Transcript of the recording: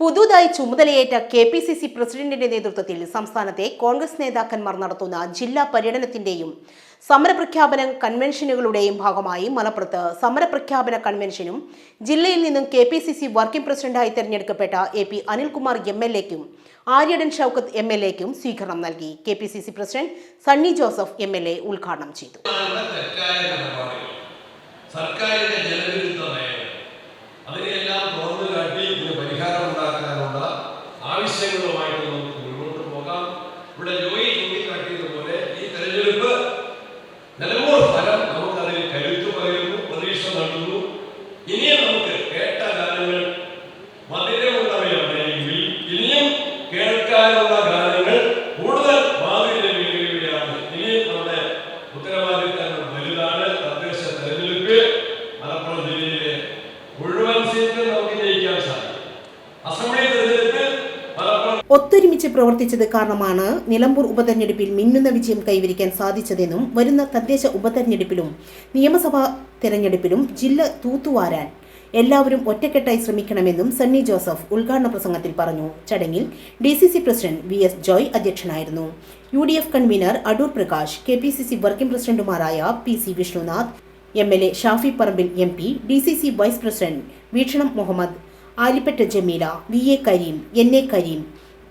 പുതുതായി ചുമതലയേറ്റ K P C C പ്രസിഡന്റിന്റെ നേതൃത്വത്തിൽ സംസ്ഥാനത്തെ കോൺഗ്രസ് നേതാക്കന്മാർ നടത്തുന്ന ജില്ലാ പര്യടനത്തിന്റെയും സമരപ്രഖ്യാപന കൺവെൻഷനുകളുടെയും ഭാഗമായി മലപ്പുറത്ത് സമരപ്രഖ്യാപന കൺവെൻഷനും ജില്ലയിൽ നിന്നും K P C C working പ്രസിഡന്റായി തെരഞ്ഞെടുക്കപ്പെട്ട A P Anilkumar M L എക്കും Aryadan Shoukath M L എക്കും സ്വീകരണം നൽകി. K P C C president Sunny Joseph M L A ഉദ്ഘാടനം ചെയ്തു. ആവശ്യങ്ങളുമായിട്ട് നമുക്ക് മുന്നോട്ട് പോകാം. ഇവിടെ ജോയി ചൂണ്ടിക്കാട്ടിയതുപോലെ ഈ തെരഞ്ഞെടുപ്പ് നിലമ്പൂർ ഫലം നമുക്കതിൽ കരുത്തു പകരുന്നു പ്രതീക്ഷ നൽകുന്നു. ഇനിയും നമുക്ക് കേട്ട ഗാനങ്ങൾ മധുരമുള്ളവയുണ്ടെങ്കിൽ ഇനിയും കേൾക്കാനുള്ള ഗാനങ്ങൾ കൂടുതൽ മാധുര്യമികയാണ് ഇനിയും നമ്മുടെ ഉത്തരവാദിത്തങ്ങൾ ഒത്തൊരുമിച്ച് പ്രവർത്തിച്ചത് കാരണമാണ് നിലമ്പൂർ ഉപതെരഞ്ഞെടുപ്പിൽ മിന്നുന്ന വിജയം കൈവരിക്കാൻ സാധിച്ചതെന്നും വരുന്ന തദ്ദേശ ഉപതെരഞ്ഞെടുപ്പിലും നിയമസഭാ തെരഞ്ഞെടുപ്പിലും ജില്ല തൂത്തുവാരാൻ എല്ലാവരും ഒറ്റക്കെട്ടായി ശ്രമിക്കണമെന്നും സണ്ണി ജോസഫ് ഉദ്ഘാടന പ്രസംഗത്തിൽ പറഞ്ഞു. ചടങ്ങിൽ D C C president V S Joy അധ്യക്ഷനായിരുന്നു. U D F convener Adoor Prakash K P C C working പ്രസിഡന്റുമാരായ P C Vishnunath M L A Shafi Parambil M P D C C vice president Veekshanam Muhammad Alippatta Jameela V A Kareem N A Kareem